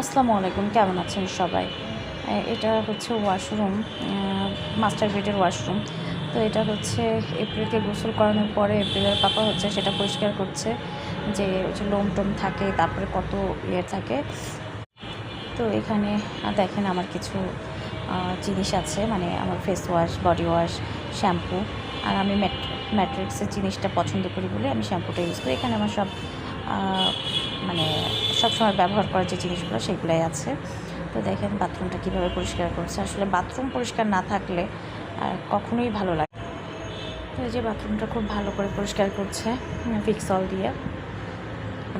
আসসালামু আলাইকুম, কেমন আছেন সবাই? এটা হচ্ছে ওয়াশরুম মাস্টার বেডের ওয়াশরুম। তো এটা হচ্ছে এপ্রিলকে গোসল করানোর পরে এপ্রিলের পাপা হচ্ছে সেটা পরিষ্কার করছে, যে হচ্ছে লোম টোম থাকে, তারপরে কত ইয়ে থাকে। তো এখানে দেখেন আমার কিছু জিনিস আছে মানে আমার face wash body wash shampoo আর আমি ম্যাট্রিক্সের জিনিসটা পছন্দ করি বলে আমি শ্যাম্পুটা ইউজ করি। এখানে আমার সব মানে সবসময় ব্যবহার করার যে জিনিসগুলো সেগুলোই আছে। তো দেখেন বাথরুমটা কীভাবে পরিষ্কার করছে। আসলে বাথরুম পরিষ্কার না থাকলে কখনোই ভালো লাগে তো এই যে বাথরুমটা খুব ভালো করে পরিষ্কার করছে ভিক্সল দিয়ে।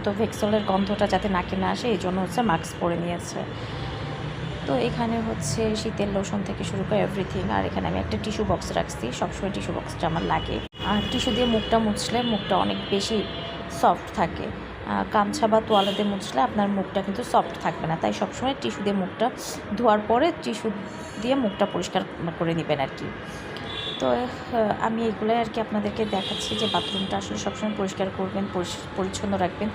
তো ভেক্সলের গন্ধটা যাতে নাকে না আসে এই জন্য হচ্ছে মাস্ক পরে নিয়েছে। তো এখানে হচ্ছে শীতের লোশন থেকে শুরু করে এভরিথিং আর এখানে আমি একটা টিস্যু বক্স রাখছি। সবসময় টিস্যু বক্সটা আমার লাগে। আর টিস্যু দিয়ে মুখটা মুছলে মুখটা অনেক বেশি সফট থাকে। গামছা বা তোয়ালে দিয়ে মুছলে আপনার মুখটা কিন্তু সফট থাকবে না। তাই সবসময় টিস্যু দিয়ে মুখটা ধোয়ার পরে টিস্যু দিয়ে মুখটা পরিষ্কার করে নেবেন আর কি। তো আমি এগুলোই আর কি আপনাদেরকে দেখাচ্ছি যে বাথরুমটা আসলে সবসময় পরিষ্কার করবেন পরিচ্ছন্ন রাখবেন।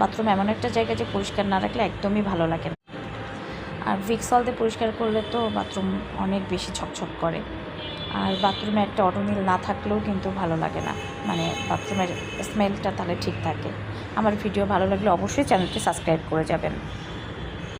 বাথরুম এমন একটা জায়গা যে পরিষ্কার না রাখলে একদমই ভালো লাগে না। আর ভিক্সল দিয়ে পরিষ্কার করলে তো বাথরুম অনেক বেশি ছকছক করে। আর বাথরুমে একটা অটোমিল না থাকলেও কিন্তু ভালো লাগে না। মানে বাথরুমের স্মেলটা তাহলে ঠিক থাকে। আমার ভিডিও ভালো লাগলে অবশ্যই চ্যানেলটি সাবস্ক্রাইব করে যাবেন।